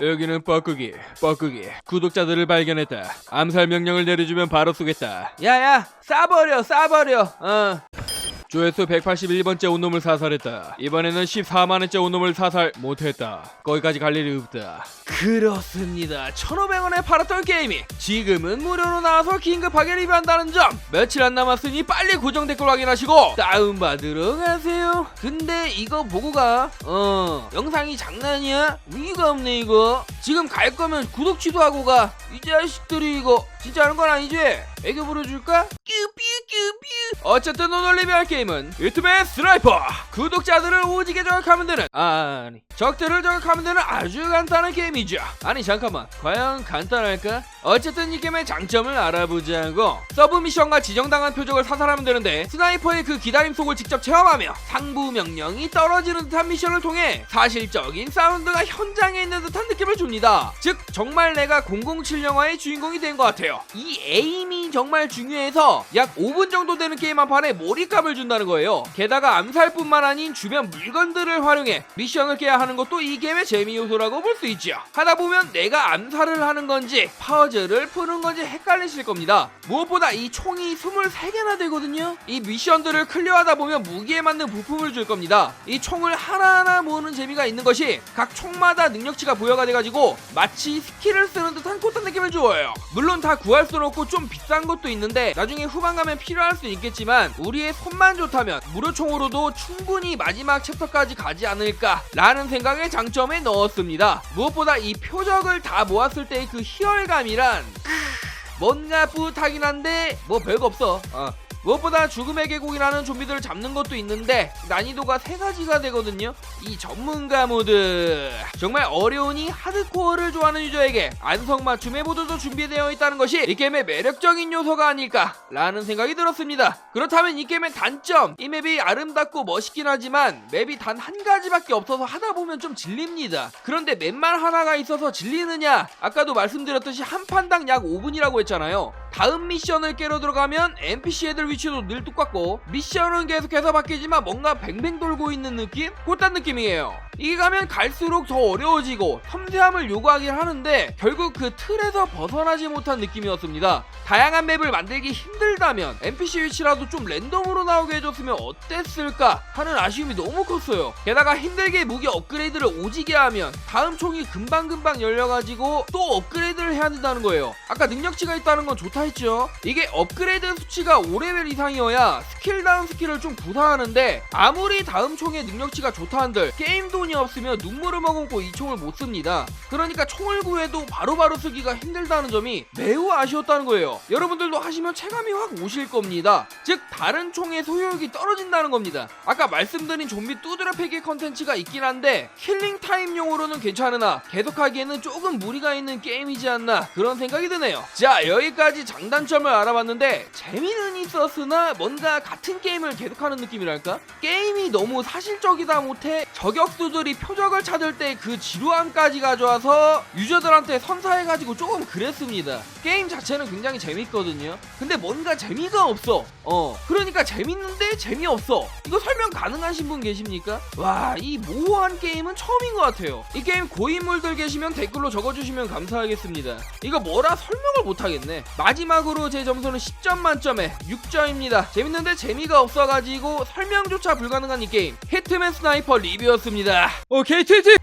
여기는 뻐꾸기, 뻐꾸기. 구독자들을 발견했다. 암살 명령을 내려주면 바로 쏘겠다. 야야, 쏴버려, 쏴버려. 어. 조회수 181번째 온놈을 사살했다. 이번에는 14만원째 온놈을 사살 못했다. 거기까지 갈 일이 없다. 그렇습니다. 1,500원에 팔았던 게임이 지금은 무료로 나와서 긴급하게 리뷰한다는 점. 며칠 안 남았으니 빨리 고정 댓글 확인하시고 다운받으러 가세요. 근데 이거 보고 가. 어, 영상이 장난이야? 의미가 없네 이거. 지금 갈 거면 구독 취소하고 가. 이 자식들이 이거 진짜 하는 건 아니지? 애교 부려줄까? 어쨌든 오늘 리뷰할 게임은 유튜브의 스나이퍼. 구독자들을 오지게 저격하면 되는 아니 적들을 저격하면 되는 아주 간단한 게임이죠. 아니 잠깐만. 과연 간단할까? 어쨌든 이 게임의 장점을 알아보자고. 서브 미션과 지정당한 표적을 사살하면 되는데 스나이퍼의 그 기다림 속을 직접 체험하며 상부 명령이 떨어지는 듯한 미션을 통해 사실적인 사운드가 현장에 있는 듯한 느낌을 줍니다. 즉 정말 내가 007 영화의 주인공이 된 것 같아요. 이 에임이 정말 중요해서 약 5분 정도 되는 게임 한 판에 몰입감을 준다는 거예요. 게다가 암살뿐만 아닌 주변 물건들을 활용해 미션을 깨야 하는 것도 이 게임의 재미 요소라고 볼 수 있죠. 하다 보면 내가 암살을 하는 건지 퍼즐을 푸는 건지 헷갈리실 겁니다. 무엇보다 이 총이 23개나 되거든요. 이 미션들을 클리어하다 보면 무기에 맞는 부품을 줄 겁니다. 이 총을 하나하나 모으는 재미가 있는 것이 각 총마다 능력치가 부여가 돼가지고 마치 스킬을 쓰는 듯한 콧한 느낌을 주어요. 물론 다 구할 수는 없고 좀 비싼 것도 있는데 나중에 후반 가면 필요 할 수 있겠지만 우리의 손만 좋다면 무료총으로도 충분히 마지막 챕터까지 가지 않을까 라는 생각에 장점에 넣었습니다 무엇보다 이 표적을 다 모았을 때의 그 희열감이란 뭔가 뿌듯하긴 한데 뭐 별거 없어 어. 무엇보다 죽음의 계곡이라는 좀비들을 잡는 것도 있는데 난이도가 세 가지가 되거든요. 이 전문가 모드 정말 어려우니 하드코어를 좋아하는 유저에게 안성맞춤의 모드도 준비되어 있다는 것이 이 게임의 매력적인 요소가 아닐까라는 생각이 들었습니다. 그렇다면 이 게임의 단점 이 맵이 아름답고 멋있긴 하지만 맵이 단 한 가지밖에 없어서 하다 보면 좀 질립니다. 그런데 맵만 하나가 있어서 질리느냐? 아까도 말씀드렸듯이 한 판당 약 5분이라고 했잖아요. 다음 미션을 깨러 들어가면 NPC 애들 위치도 늘 똑같고 미션은 계속해서 바뀌지만 뭔가 뱅뱅 돌고 있는 느낌? 꽃단 느낌 이에요. 이게 가면 갈수록 더 어려워지고 섬세함을 요구하긴 하는데 결국 그 틀에서 벗어나지 못한 느낌이었습니다. 다양한 맵을 만들기 힘들다면 NPC 위치라도 좀 랜덤으로 나오게 해줬으면 어땠을까 하는 아쉬움이 너무 컸어요. 게다가 힘들게 무기 업그레이드를 오지게 하면 다음 총이 금방금방 열려가지고 또 업그레이드를 해야 된다는 거예요. 아까 능력치가 있다는 건 좋다 했죠. 이게 업그레이드 수치가 5레벨 이상이어야 스킬 다운 스킬을 좀 구사하는데 아무리 다음 총의 능력치가 좋다 한들 게임 돈이 없으면 눈물을 머금고 이 총을 못 씁니다. 그러니까 총을 구해도 바로바로 쓰기가 힘들다는 점이 매우 아쉬웠다는 거예요. 여러분들도 하시면 체감이 확 오실 겁니다. 즉 다른 총의 소유욕이 떨어진다는 겁니다. 아까 말씀드린 좀비 두드려 패기 컨텐츠가 있긴 한데 킬링 타임용으로는 괜찮으나 계속하기에는 조금 무리가 있는 게임이지 않나 그런 생각이 드네요. 자 여기까지 장단점을 알아봤는데 재미는 있었으나 뭔가 같은 게임을 계속하는 느낌이랄까? 게임이 너무 사실적이다 못해 저격수들이 표적을 찾을 때 그 지루함까지 가져와서 유저들한테 선사해가지고 조금 그랬습니다. 게임 자체는 굉장히 재밌거든요. 근데 뭔가 재미가 없어. 어. 그러니까 재밌는데 재미없어. 이거 설명 가능하신 분 계십니까? 와, 이 모호한 게임은 처음인 것 같아요. 이 게임 고인물들 계시면 댓글로 적어주시면 감사하겠습니다. 이거 뭐라 설명을 못하겠네. 마지막으로 제 점수는 10점 만점에 6점입니다. 재밌는데 재미가 없어가지고 설명조차 불가능한 이 게임. 히트맨 스나이퍼 리뷰였습니다. 오케이, 티티!